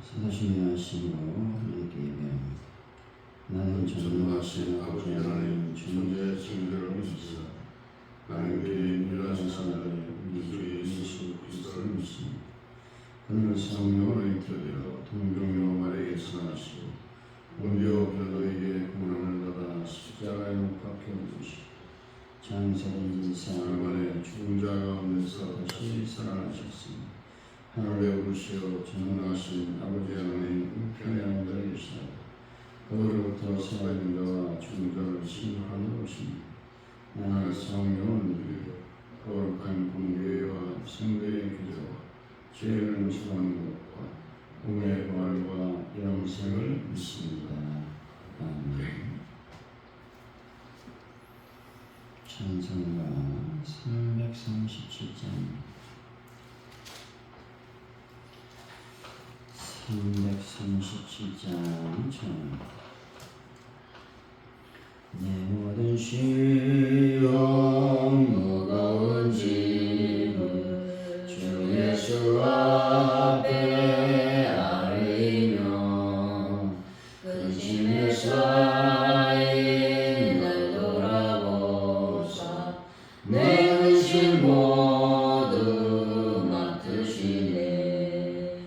사심의 하심으로 하나님께 예배합니다. 나는 전능하신 아버지 하나님 존재 증거를 믿사 하나님께 유일한 사람을 우리 주 예수 그리스도를 믿습니다. 그는 성령으로 잉태되어 동정녀 마리에서 나시고 본디오 빌라도에게 고난을 받아 십자가에 못 박혀 죽으시고 장사된 지 사흘 사흘 만에 죽은 자 가운데서 다시 살아나셨습니다. 하늘에 오르시어 전능하신 아버지 하나님 앉아 계시다. 그로부터 살아있는 자와 죽은 자를 심판하러 오십니다. 나는 성령을 믿으며 거룩한 공교회와 성도의 교제와 죄를 사하는 것과 공의 부활과 영생을 믿습니다. 아멘. 찬송가 337장 337장 전 내 모든 시험 무거운 짐을 주 예수 앞에 아뢰며 근심에 쌓인 날 돌아보사 내 근심 모두 맡으시네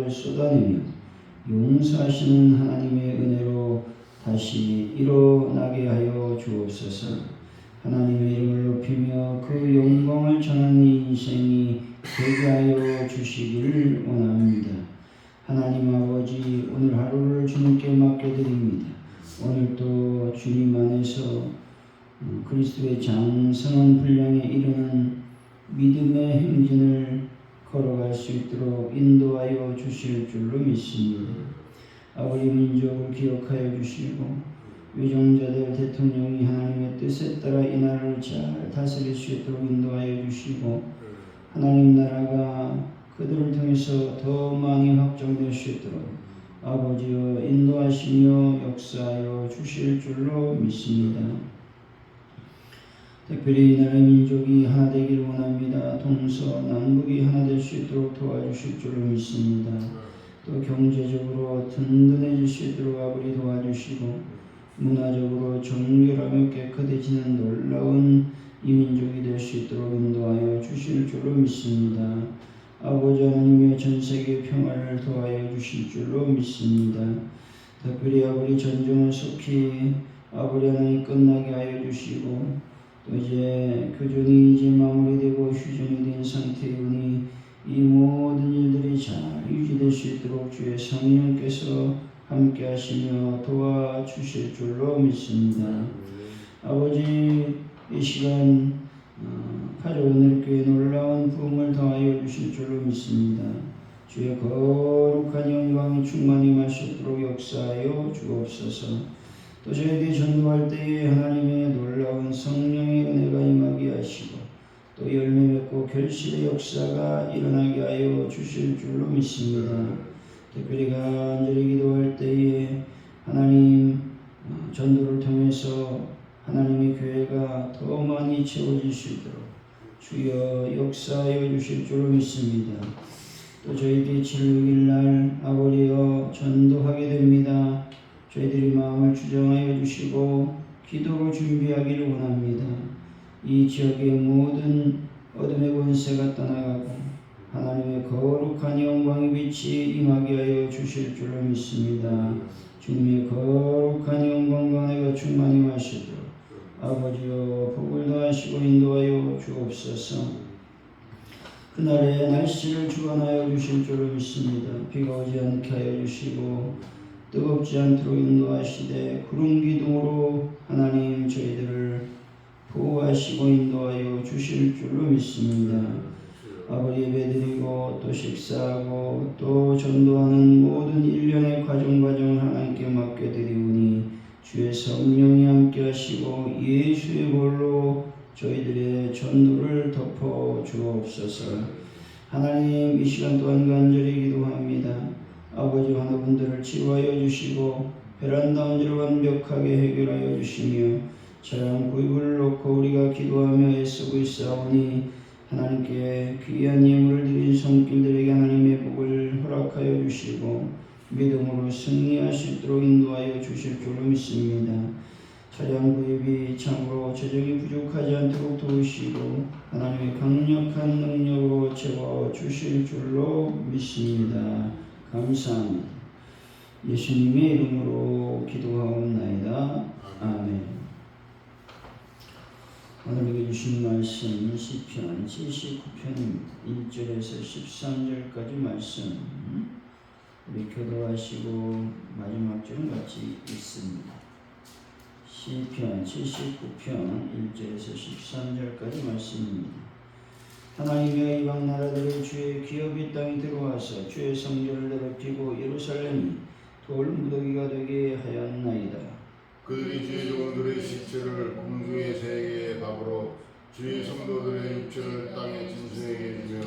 죄악을 쏟아내며 용서하시는 하나님의 은혜로 다시 일어나게 하여 주옵소서 하나님의 이름을 높이며 그 영광을 전하는 인생이 되게 하여 주시기를 원합니다. 하나님 아버지 오늘 하루를 주님께 맡겨드립니다. 오늘도 주님 안에서 어, 그리스도의 장성한 분량에 이르는 믿음의 행진을 걸어갈 수 있도록 인도하여 주실 줄로 믿습니다. 아버지 민족을 기억하여 주시고 위정자들 대통령이 하나님의 뜻에 따라 이 나라를 잘 다스릴 수 있도록 인도하여 주시고 하나님 나라가 그들을 통해서 더 많이 확장될 수 있도록 아버지여 인도하시며 역사하여 주실 줄로 믿습니다. 특별히 이 나라의 민족이 하나 되기를 원합니다. 동서 남북이 하나 될 수 있도록 도와주실 줄로 믿습니다. 또 경제적으로 든든해질 수 있도록 아버지 도와주시고 문화적으로 정결하며 깨끗해지는 놀라운 이 민족이 될 수 있도록 인도하여 주실 줄로 믿습니다. 아버지 하나님의 전 세계 평화를 도하여 주실 줄로 믿습니다. 특별히 아버지 전쟁을 속히 아버지 하나님 끝나게 하여 주시고 또 이제 교전이 이제 마무리되고 휴전이 된 상태이니 이 모든 일들이 잘 유지될 수 있도록 주의 성령께서 함께 하시며 도와주실 줄로 믿습니다. 아버지 이 시간 어, 파주오늘 교회 놀라운 부흥을 더하여 주실 줄로 믿습니다. 주의 거룩한 영광이 충만히 마시도록 역사하여 주옵소서. 또 저에게 전도할 때에 하나님의 놀라운 성령의 은혜가 임하게 하시고 또 열매 맺고 결실의 역사가 일어나게 하여 주실 줄로 믿습니다. 특별히 간절히 기도할 때에 하나님 어, 전도를 통해서 하나님의 교회가 더 많이 채워질 수 있도록 주여 역사하여 주실 줄로 믿습니다. 또 저희들이 7, 6일 날 아버지여 전도하게 됩니다. 저희들이 마음을 주정하여 주시고 기도로 준비하기를 원합니다. 이 지역의 모든 어둠의 권세가 떠나가고 하나님의 거룩한 영광의 빛이 임하게 하여 주실 줄로 믿습니다. 주님의 거룩한 영광과 은혜가 충만히 마시도록 아버지여 복을 더하시고 인도하여 주옵소서. 그날의 날씨를 주관하여 주실 줄로 믿습니다. 비가 오지 않게 하여 주시고 뜨겁지 않도록 인도하시되 구름 기둥으로 하나님 저희들을 보호하시고 인도하여 주실 줄로 믿습니다. 아버지 예배드리고 또 식사하고 또 전도하는 모든 일련의 과정 과정을 하나님께 맡겨드리오니 주의 성령이 함께 하시고 예수의 볼로 저희들의 전도를 덮어 주옵소서 하나님 이 시간 또한 간절히 기도합니다 아버지 하나분들을 치유하여 주시고 베란다 문제를 완벽하게 해결하여 주시며 차량 구입을 놓고 우리가 기도하며 애쓰고 있사오니 하나님께 귀한 예물을 드린 손길들에게 하나님의 복을 허락하여 주시고 믿음으로 승리할 수 있도록 인도하여 주실 줄로 믿습니다. 차량 구입이 참으로 재정이 부족하지 않도록 도우시고 하나님의 강력한 능력으로 채워 주실 줄로 믿습니다. 감사합니다. 예수님의 이름으로 기도하옵나이다. 아멘. 오늘 주신 말씀 시편 79편 1절에서 13절까지 말씀 우리 교도하시고 마지막 줄은 같이 읽습니다. 시편 79편 1절에서 13절까지 말씀입니다. 하나님여 이방 나라들의 주의 기업이 땅에 들어와서 주의 성전을 더럽히고 예루살렘이 돌 무더기가 되게 하였나이다. 그들이 주의 종들의 시체를 공중의 새에게 밥으로 주의 성도들의 육체를 땅의 짐승에게 주며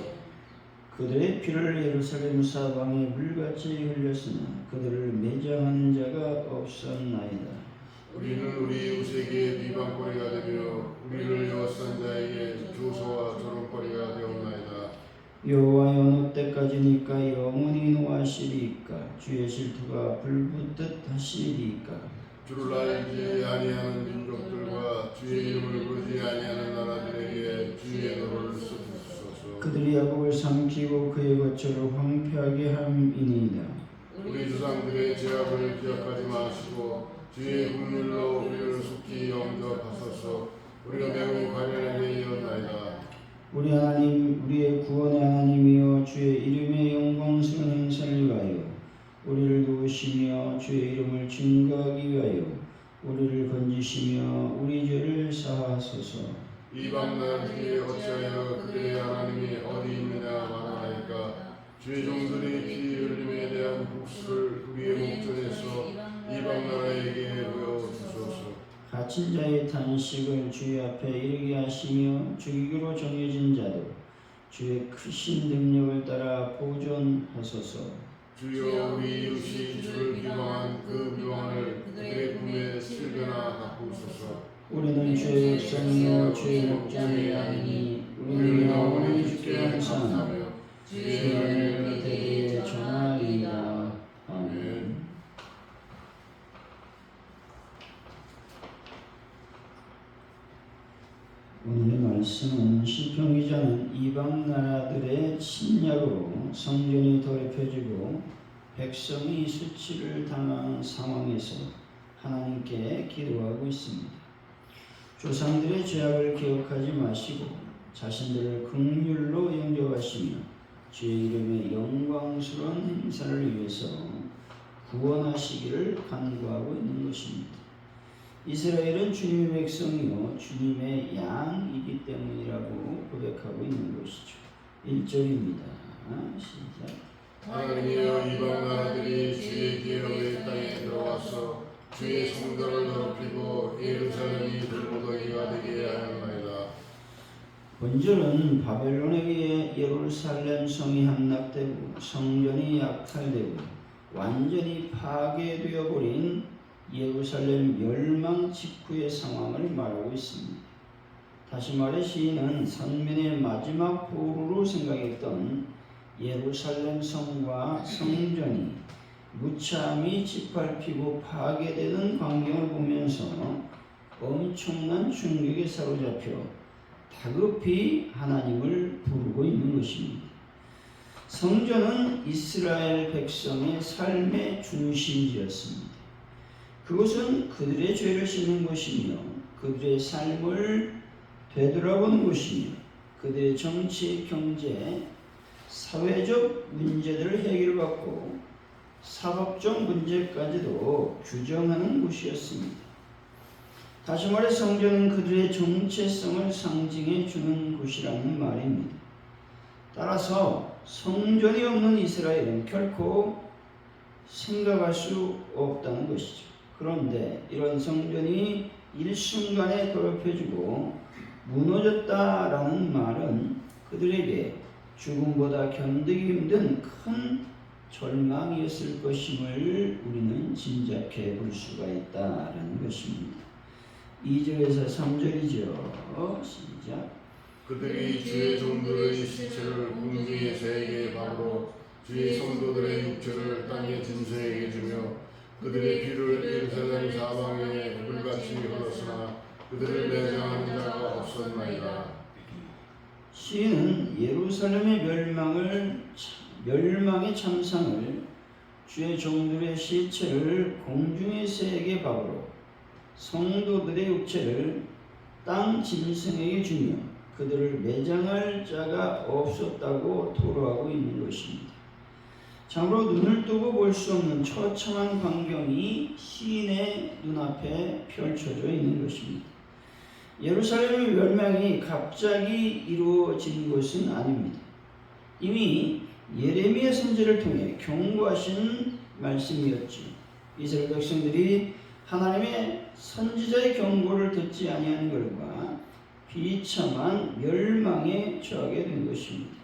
그들의 피를 예루살렘 사방에 물같이 흘렸으나 그들을 매장하는 자가 없었나이다. 우리는 우리 이웃에게 비방거리가 되며 우리를 여호산 자에게 조소와 조롱거리가 되었나이다. 여호와여 어느 때까지니까 영원히 노하시리이까 주의 질투가 불붙듯 하시리이까 주를 알지 아니하는 민족들과 주의 이름을 부르지 아니하는 나라들에게 주의 노를 쏟으소서. 그들이 야곱을 삼키고 그의 거처를 황폐하게 함이니이다. 우리 조상들의 죄악을 기억하지 마시고 주의 국률로 우리를 속히 영접하소서. 우리가 매우 가련하게 이었나이다. 우리 하나님 우리의 구원의 하나님이여 주의 이름의 영광스러운 행사를 위하여 우리를 도우시며 주의 이름을 증거하기 위하여 우리를 건지시며 우리 죄를 사하소서. 이방 나라들이 어찌하여 그들의 하나님이 어디 있느냐 말하나이까? 주의 종들이 피 흘림에 대한 복수를 우리의 목전에서 이방 나라에게 보여 갇힌 자의 탄식을 주의 앞에 이르게 하시며 죽이기로 정해진 자도 주의 크신 능력을 따라 보존하소서. 주여 우리 이웃이 주를 비방한 그 비방을 그들의 품에 실거나 바꾸소서. 우리는 주의 백성이요 주의 목전이 아니니 우리는 영원히 주께 감사하며 주의 은혜를 대대에 전하리이다 아멘 오늘의 말씀은 시편 기자는 이방 나라들의 침략으로 성전이 더럽혀지고 백성이 수치를 당한 상황에서 하나님께 기도하고 있습니다. 조상들의 죄악을 기억하지 마시고 자신들을 긍휼로 영접하시며 주의 이름의 영광스러운 행사를 위해서 구원하시기를 간구하고 있는 것입니다. 이스라엘은 주님의 백성이요 주님의 양이기 때문이라고 고백하고 있는 것이죠. 1절입니다. 시작. 하나님이여 이방 나라들이 주의 기업의 땅에 들어와서 주의 성도를 더럽히고 예루살렘이 들무더기가 되게 하였나이다 본절은 바벨론에 의해 예루살렘 성이 함락되고 성전이 약탈되고 완전히 파괴되어 버린 예루살렘 멸망 직후의 상황을 말하고 있습니다. 다시 말해 시인은 선민의 마지막 보루로 생각했던 예루살렘 성과 성전이 무참히 짓밟히고 파괴되는 광경을 보면서 엄청난 충격에 사로잡혀 다급히 하나님을 부르고 있는 것입니다. 성전은 이스라엘 백성의 삶의 중심지였습니다. 그것은 그들의 죄를 씻는 것이며 그들의 삶을 되돌아보는 것이며 그들의 정치, 경제, 사회적 문제들을 해결받고 사법적 문제까지도 규정하는 곳이었습니다. 다시 말해 성전은 그들의 정체성을 상징해 주는 곳이라는 말입니다. 따라서 성전이 없는 이스라엘은 결코 생각할 수 없다는 것이죠. 그런데 이런 성전이 일순간에 더럽혀지고 무너졌다라는 말은 그들에게 죽음보다 견디기 힘든 큰 절망이었을 것임을 우리는 짐작해 볼 수가 있다라는 것입니다. 2절에서 3절이죠. 시작. 그들이 주의 종들의 시체를 궁중의 새에게 밥으로 주의 성도들의 육체를 땅의 짐승에게 주며 그들의 피를 예루살렘 사방에 물같이 흘렀으나 그들을 매장하는 자가 없었나이다 시인은 예루살렘의 멸망을 멸망의 참상을 주의 종들의 시체를 공중의 새에게 밥으로 성도들의 육체를 땅 짐승에게 주며 그들을 매장할 자가 없었다고 토로하고 있는 것입니다. 참으로 눈을 뜨고 볼 수 없는 처참한 광경이 시인의 눈앞에 펼쳐져 있는 것입니다. 예루살렘의 멸망이 갑자기 이루어진 것은 아닙니다. 이미 예레미야 선지를 통해 경고하신 말씀이었죠. 이스라엘 백성들이 하나님의 선지자의 경고를 듣지 아니한 결과 비참한 멸망에 처하게 된 것입니다.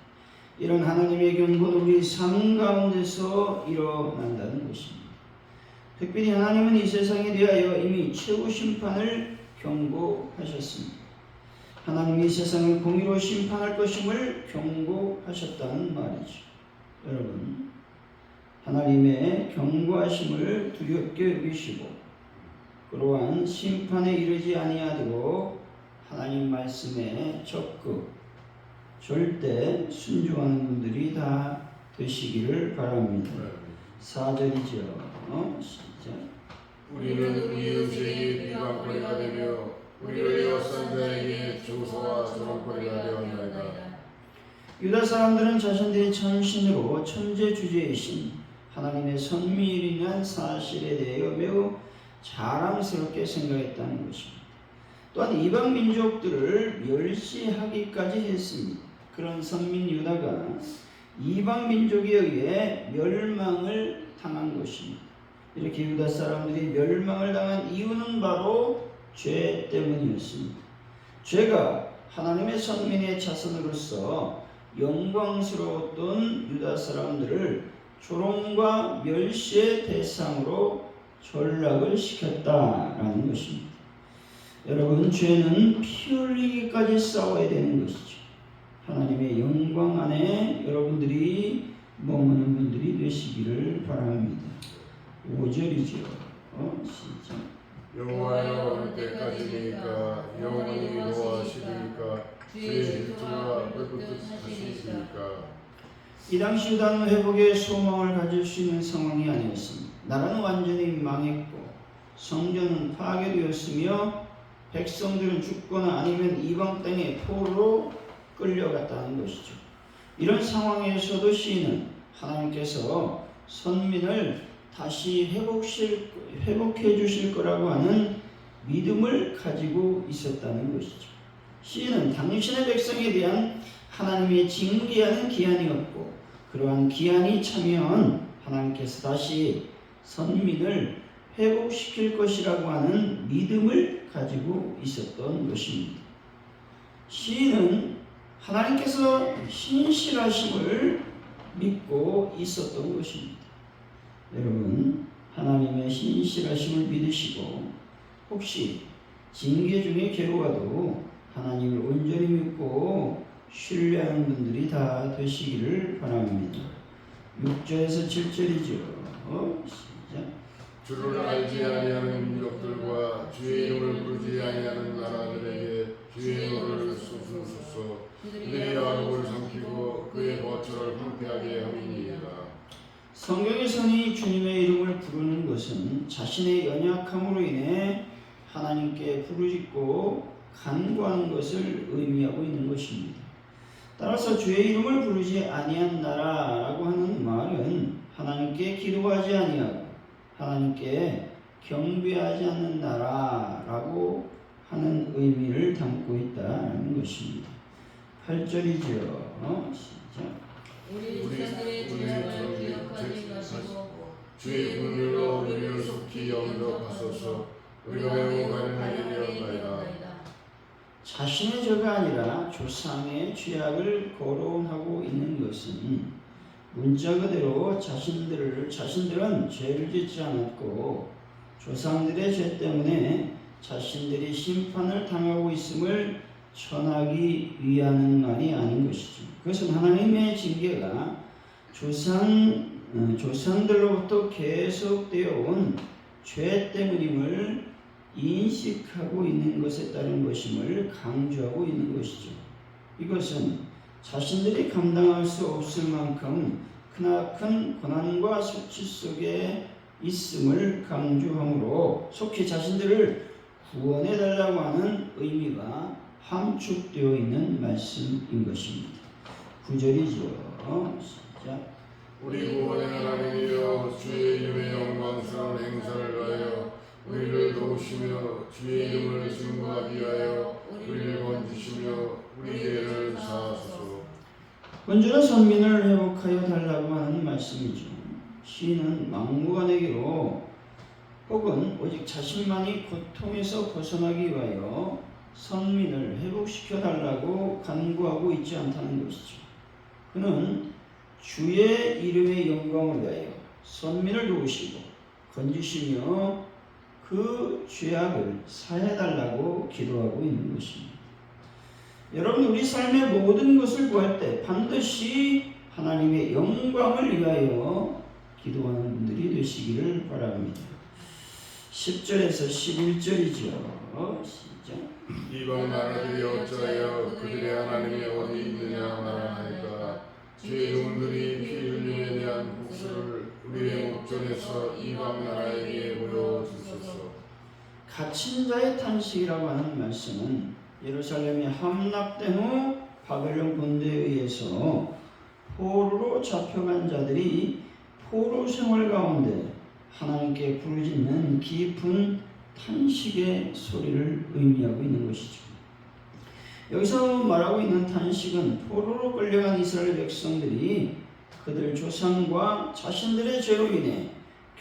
이런 하나님의 경고는 우리 삶 가운데서 일어난다는 것입니다. 특별히 하나님은 이 세상에 대하여 이미 최후 심판을 경고하셨습니다. 하나님이 이 세상을 공의로 심판할 것임을 경고하셨다는 말이죠. 여러분, 하나님의 경고하심을 두렵게 여기시고 그러한 심판에 이르지 아니하도록 하나님 말씀에 적극 절대 순종하는 분들이 다 되시기를 바랍니다. 4절이죠. 어? 시작. 우리는 우리 이웃에게 비방거리가 되며 우리를 에워싼 자에게 조소와 조롱거리가 되었나이다 유다 사람들은 자신들이 천신으로 천재 주제이신 하나님의 선미일이란 사실에 대하여 매우 자랑스럽게 생각했다는 것입니다. 또한 이방 민족들을 멸시하기까지 했습니다. 그런 선민 유다가 이방 민족에 의해 멸망을 당한 것입니다. 이렇게 유다 사람들이 멸망을 당한 이유는 바로 죄 때문이었습니다. 죄가 하나님의 선민의 자손으로서 영광스러웠던 유다 사람들을 조롱과 멸시의 대상으로 전락을 시켰다라는 것입니다. 여러분, 죄는 피 흘리기까지 싸워야 되는 것이죠. 하나님의 영광 안에 여러분들이 머무는 분들이 되시기를 바랍니다. 5절이죠. 어, 시작. 여호와여 어느 때까지니까 영원히 노하시리까 주의 질투가 끄끄하시리까 이 당시 유다는 회복의 소망을 가질 수 있는 상황이 아니었습니다. 나라는 완전히 망했고 성전은 파괴되었으며 백성들은 죽거나 아니면 이방 땅의 포로로 끌려갔다는 것이죠. 이런 상황에서도 시인은 하나님께서 선민을 다시 회복실, 회복해 주실 거라고 하는 믿음을 가지고 있었다는 것이죠. 시인은 당신의 백성에 대한 하나님의 징계하는 기한이었고 그러한 기한이 차면 하나님께서 다시 선민을 회복시킬 것이라고 하는 믿음을 가지고 있었던 것입니다. 시인은 하나님께서 신실하심을 믿고 있었던 것입니다. 여러분, 하나님의 신실하심을 믿으시고 혹시 징계 중에 괴로워도 하나님을 온전히 믿고 신뢰하는 분들이 다 되시기를 바랍니다. 6절에서 7절이죠. 어, 시작. 주를 알지 아니하는 민족들과 주의 이름을 부르지 아니하는 나라들에게 주의 노를 쏟으소서 그들이 야곱을 삼키고 그의 거처를 황폐하게 함이니이다 성경에서는 주님의 이름을 부르는 것은 자신의 연약함으로 인해 하나님께 부르짖고 간구하는 것을 의미하고 있는 것입니다. 따라서 주의 이름을 부르지 아니한 나라라고 하는 말은 하나님께 기도하지 아니하고 하나님께 경배하지 않는 나라라고 하는 의미를 담고 있다는 것입니다. 8절이죠. 어? 시작. 우리 조상들의 죄악을 기억하지 마시고 주의 분율로 우리를 속히 영접하소서 우리가 되었나이다 자신의 죄가 아니라 조상의 죄악을 거론하고 있는 것은 문자 그대로 자신들을 자신들은 죄를 짓지 않았고 조상들의 죄 때문에 자신들이 심판을 당하고 있음을 전하기 위하는 말이 아닌 것이죠. 그것은 하나님의 징계가 조상 어, 조상들로부터 계속되어 온 죄 때문임을 인식하고 있는 것에 따른 것임을 강조하고 있는 것이죠. 이것은 자신들이 감당할 수 없을 만큼 크나큰 고난과 수치 속에 있음을 강조하므로 속히 자신들을 구원해 달라고 하는 의미가 함축되어 있는 말씀인 것입니다. 구절이죠. 시작. 우리 구원의 하나님이여 주의 이름의 영광스러운 행사를 위하여 우리를 도우시며 주의 이름을 증거하기 위하여 우리를 건지시며 우리 죄를 사하소서 온전한 선민을 회복하여 달라고 하는 말씀이죠. 시인은 막무가내기로 혹은 오직 자신만이 고통에서 벗어나기 위하여 선민을 회복시켜 달라고 간구하고 있지 않다는 것이죠. 그는 주의 이름의 영광을 위하여 선민을 도우시고 건지시며 그 죄악을 사해 달라고 기도하고 있는 것입니다. 여러분 우리 삶의 모든 것을 구할 때 반드시 하나님의 영광을 위하여 기도하는 분들이 되시기를 바랍니다. 10절에서 11절이죠. 시작. 이방 나라들이 어찌하여 그들의 하나님이 어디 있느냐 말하나이까 주의 종들이 피 흘림에 대한 복수를 우리의 목전에서 이방 나라에게 보여주소서 갇힌 자의 탄식이라고 하는 말씀은 예루살렘이 함락된 후 바벨론 군대에 의해서 포로로 잡혀간 자들이 포로 생활 가운데 하나님께 부르짖는 깊은 탄식의 소리를 의미하고 있는 것이죠. 여기서 말하고 있는 탄식은 포로로 끌려간 이스라엘 백성들이 그들 조상과 자신들의 죄로 인해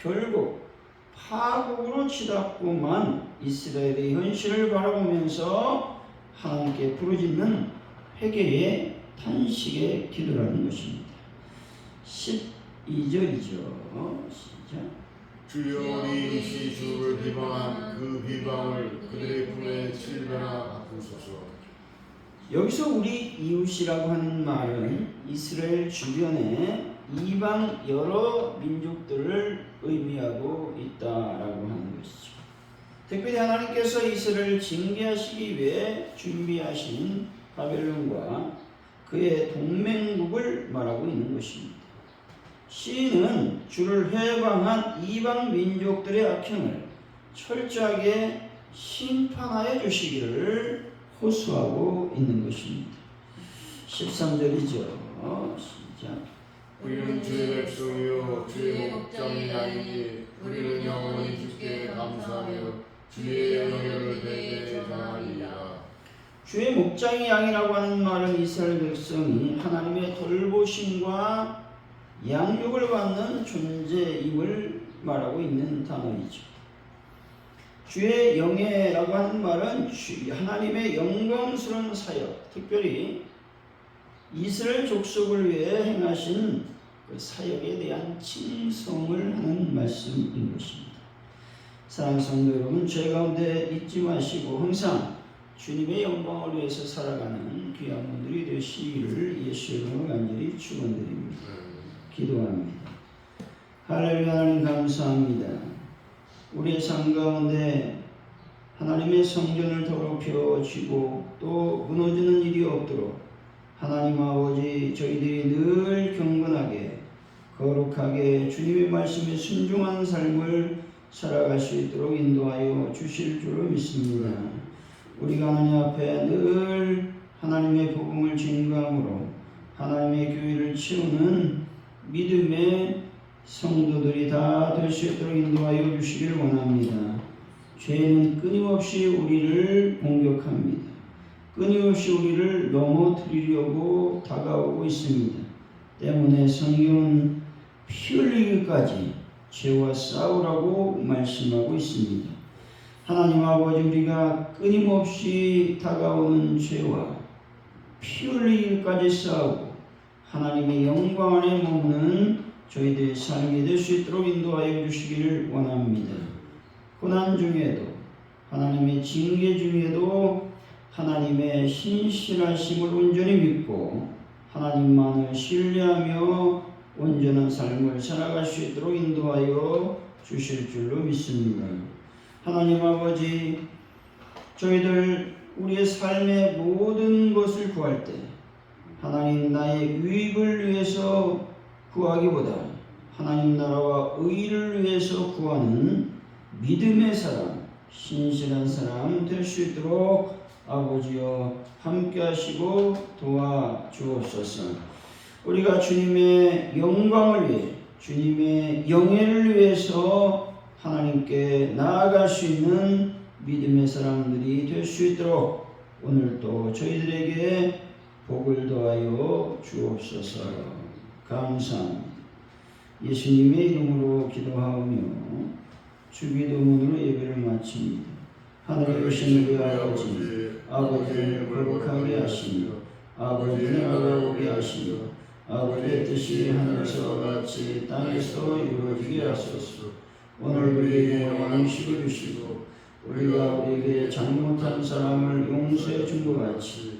결국 파국으로 치닫고만 이스라엘의 현실을 바라보면서 하나님께 부르짖는 회개의 탄식의 기도라는 것입니다. 12절이죠. 시작. 주여 우리 일시 주를 비방한 그 비방을 그들의 품에 칠배나 바꾸소서. 여기서 우리 이웃이라고 하는 말은 이스라엘 주변에 이방 여러 민족들을 의미하고 있다라고 하는 것이죠. 특별히 하나님께서 이스라엘을 징계하시기 위해 준비하신 바벨론과 그의 동맹국을 말하고 있는 것입니다. 시인은 주를 해방한 이방 민족들의 악행을 철저하게 심판하여 주시기를 호소하고 있는 것입니다. 13절이죠. 시작. 우리는 주의 백성이요 주의 목장이 아니니 우리는 영원히 주께 감사하며 주의 영예를 대대 전하리라. 주의 목장이 양이라고 하는 말은 이스라엘 백성이 하나님의 돌보심과 양육을 받는 존재임을 말하고 있는 단어이죠. 주의 영예라고 하는 말은 주- 하나님의 영광스러운 사역, 특별히 이스라엘 족속을 위해 행하신 그 사역에 대한 칭송을 하는 말씀인 것입니다. 사랑하는 성도 여러분, 죄 가운데 잊지 마시고 항상 주님의 영광을 위해서 살아가는 귀한 분들이 되시기를 예수의 이름으로 간절히 축원드립니다. 기도합니다. 할렐루야 하나님 감사합니다. 우리의 삶 가운데 하나님의 성전을 더럽혀 쥐고 또 무너지는 일이 없도록 하나님 아버지 저희들이 늘 경건하게 거룩하게 주님의 말씀에 순종하는 삶을 살아갈 수 있도록 인도하여 주실 줄로 믿습니다. 우리가 하나님 앞에 늘 하나님의 복음을 증거함으로 하나님의 교회를 채우는 믿음의 성도들이 다 될 수 있도록 인도하여 주시기를 원합니다. 죄는 끊임없이 우리를 공격합니다. 끊임없이 우리를 넘어뜨리려고 다가오고 있습니다. 때문에 성경은 피 흘리기까지 죄와 싸우라고 말씀하고 있습니다. 하나님 아버지 우리가 끊임없이 다가오는 죄와 피 흘리기까지 싸우고 하나님의 영광 안에 머무는 저희들의 삶이 될 수 있도록 인도하여 주시기를 원합니다. 고난 중에도 하나님의 징계 중에도 하나님의 신실하심을 온전히 믿고 하나님만을 신뢰하며 온전한 삶을 살아갈 수 있도록 인도하여 주실 줄로 믿습니다. 하나님 아버지 저희들 우리의 삶의 모든 것을 구할 때 하나님 나의 유익을 위해서 구하기보다 하나님 나라와 의를 위해서 구하는 믿음의 사람, 신실한 사람 될 수 있도록 아버지여 함께 하시고 도와 주옵소서. 우리가 주님의 영광을 위해 주님의 영예를 위해서 하나님께 나아갈 수 있는 믿음의 사람들이 될 수 있도록 오늘도 저희들에게 복을 더하여 주옵소서. 감사합니다. 예수님의 이름으로 기도하오며 주기도문으로 예배를 마칩니다. 하늘에 계신 우리 아버지 아버지를 거룩하게 하시며 아버지의 나라가 오게 하시며 아버지의 뜻이 하늘에서 같이 땅에서 이루어지게 하소서 오늘 우리에게 영원한 식을 주시고 우리가 우리에게 잘못한 사람을 용서해 준 것 같이